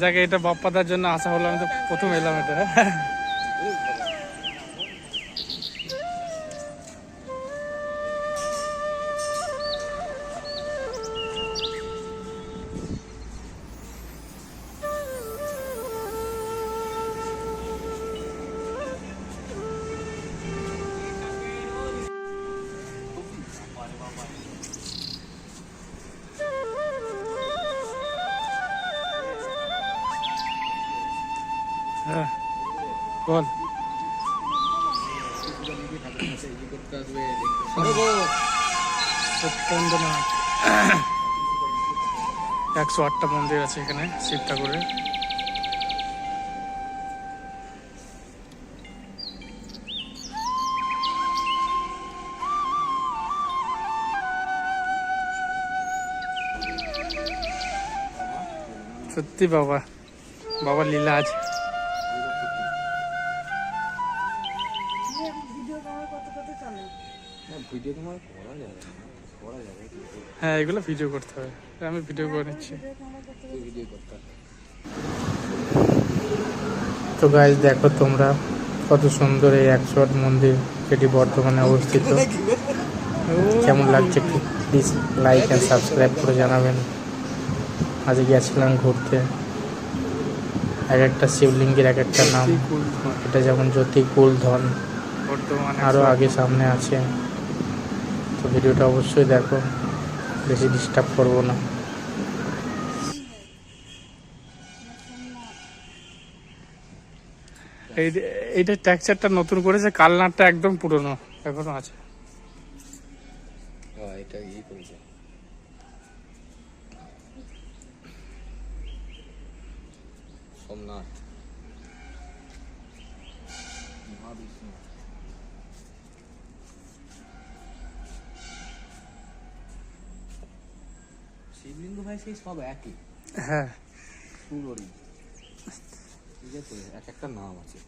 যাকে এটা বাপ্পাদার জন্য আসা হলো আমি তো প্রথম এলাম এটা। বল। একশো আটটা মন্দির আছে এখানে শিব ঠাকুরের সত্যি বাবা বাবা লীলা আছে। ভিডিও তোমার করা যাবে করা যাবে হ্যাঁ এগুলো ভিডিও করতে হবে। আমি ভিডিও করে নিচ্ছি। ভিডিও করতে তো গাইজ দেখো তোমরা কত সুন্দর এই একশো আট মন্দির যেটি বর্তমানে অবস্থিত। কেমন লাগছে একটু প্লিজ লাইক অ্যান্ড সাবস্ক্রাইব করে জানাবেন। আজ গিয়েছিলাম ঘুরতে। এক একটা শিবলিঙ্গের এক একটা নাম। এটা যেমন জ্যোতি কুলধন আরও আগে সামনে আছে। তো ভিডিওটা অবশ্যই দেখো। বেশি ডিস্টার্ব করব না। এই এইটা টেক্সচারটা নতুন করেছে কালনারটা একদম পুরনো এখনও আছে। হ্যাঁ এটা ইয়ে করেছে। সোমনাথ। মহাবিষ্ণু। শিবলিঙ্গ ভাই সেই সব একই। হ্যাঁ। সুররি। ঠিক আছে এক একটা নাম আছে।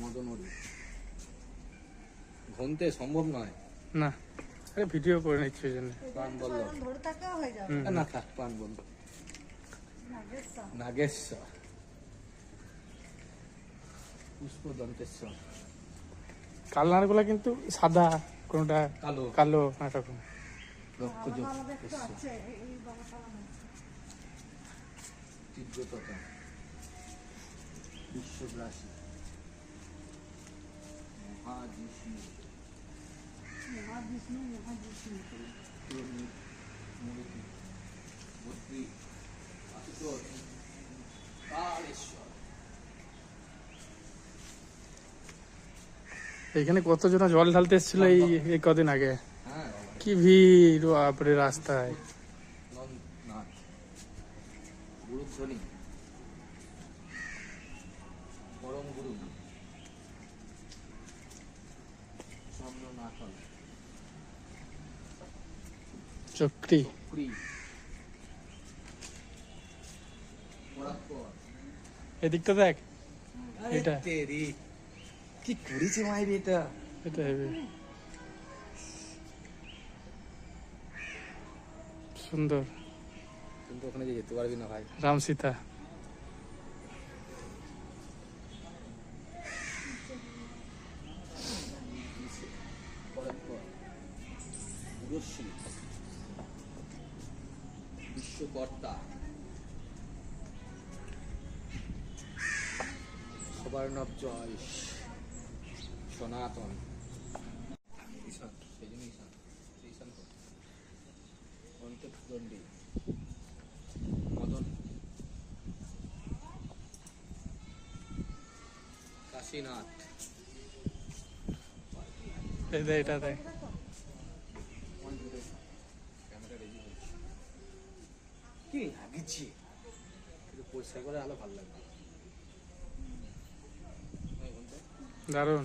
মদনরি। ঘনতে সম্ভব নয়। না আরে ভিডিও করে নিচ্ছি জন্য। প্রাণ বল্লভ ধরে থাকাও হয়ে যাবে। না থাক প্রাণ বন্ধ না বেশ তো। নাগেশ্বর। পুষ্প দন্তেশ্বর কালনারগুলো কিন্তু সাদা। কোনোটা? কালো। কালো এরকম আছে। তীব্রতা। বিশ্বগ্রাসী মহাবিষ্ণু মহাবিষ্ণু মূর্তি কালেশ্বর। এখানে কতজন জল ঢালতে এসেছিল এই কদিন আগে? কি ভিড় বাপরে রাস্তায়। চক্রি। এদিকটা দেখ। এটা। কি করেছে মায়ের এটা? এটা হেবি। সুন্দর। কিন্তু ওখানে যে যেতে পারবি না ভাই। রাম সীতা বিশ্বকর্তা সবর্ণব জয়। সনাতন ঈশান সেই জন্য ঈশান সেই ঈশান অন্তর্দণ্ডী মদন কাশীনাথ এটা রেডি কি লাগিয়েছে কিন্তু পরিষ্কার করে আলো ভালো লাগবে দারুণ।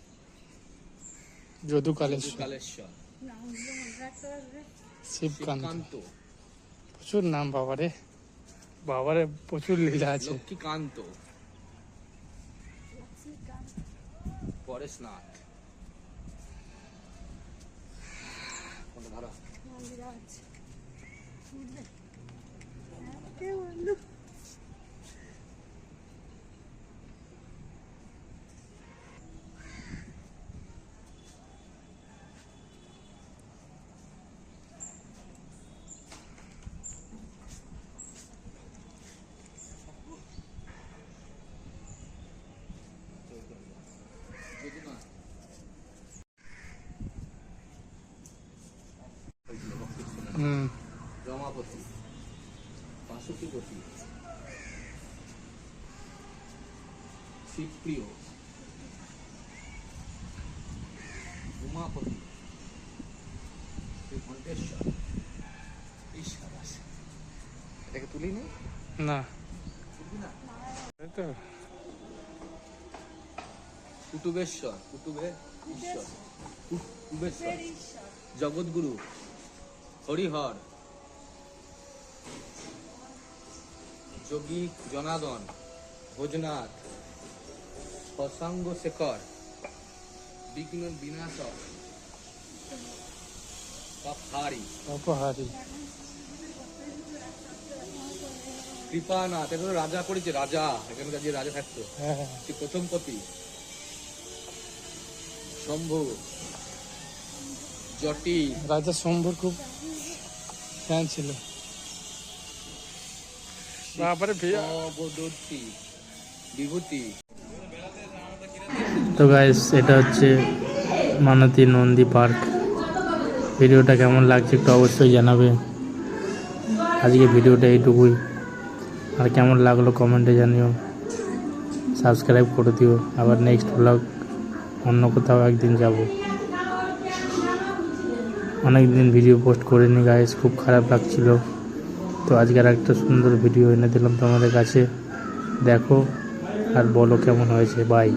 যদুকালেশ্বর। কালেশ্বর শিবকান্ত। শিবকান্ত। প্রচুর নাম বাবারে। বাবারে প্রচুর লীলা আছে। লক্ষ্মীকান্ত। পরেশনাথ। কোনটা ধরো? মন্দিরাজ বুঝলে হ্যাঁ, কে বলল যদুনাথ। হুম রমাপতি বাসুকিপতি শিবপ্রিয়। উমাপতি। শ্রী ঘণ্টেশ্বর। এটাকে তুলি নি। না তুলবি না? তো। কুটুবেশ্বর কুটুবে ঈশ্বর। কু- কুবেশ্বর। ঈশ্বর জগৎগুরু। হরিহর। যোগী জনাদন ভোজনাথ শশাঙ্গ শেখর বিঘ্ন বিনাশক পাহাড়ি অপহারি কৃপানাথ এগুলো রাজা করেছে রাজা এখানকার যে রাজা থাকতো হ্যাঁ সে প্রথম পতি। শম্ভু। জটি রাজা শম্ভুর খুব ফ্যান ছিল। ভিয়া অবদত্তি বিভূতি। তো গাইস এটা হচ্ছে মানতি নন্দী পার্ক। ভিডিওটা কেমন লাগছে একটু অবশ্যই জানাবে। আজকে ভিডিওটা এইটুকুই। আর কেমন লাগল কমেন্টে জানিও। সাবস্ক্রাইব করে দিও। আবার নেক্সট ব্লগ অন্য কোথাও একদিন যাব। অনেক দিন ভিডিও পোস্ট করিনি গাইস খুব খারাপ লাগছিল। তো আজকের একটা সুন্দর ভিডিও এনে দিলাম তোমাদের কাছে। দেখো আর বলো কেমন হয়েছে বাই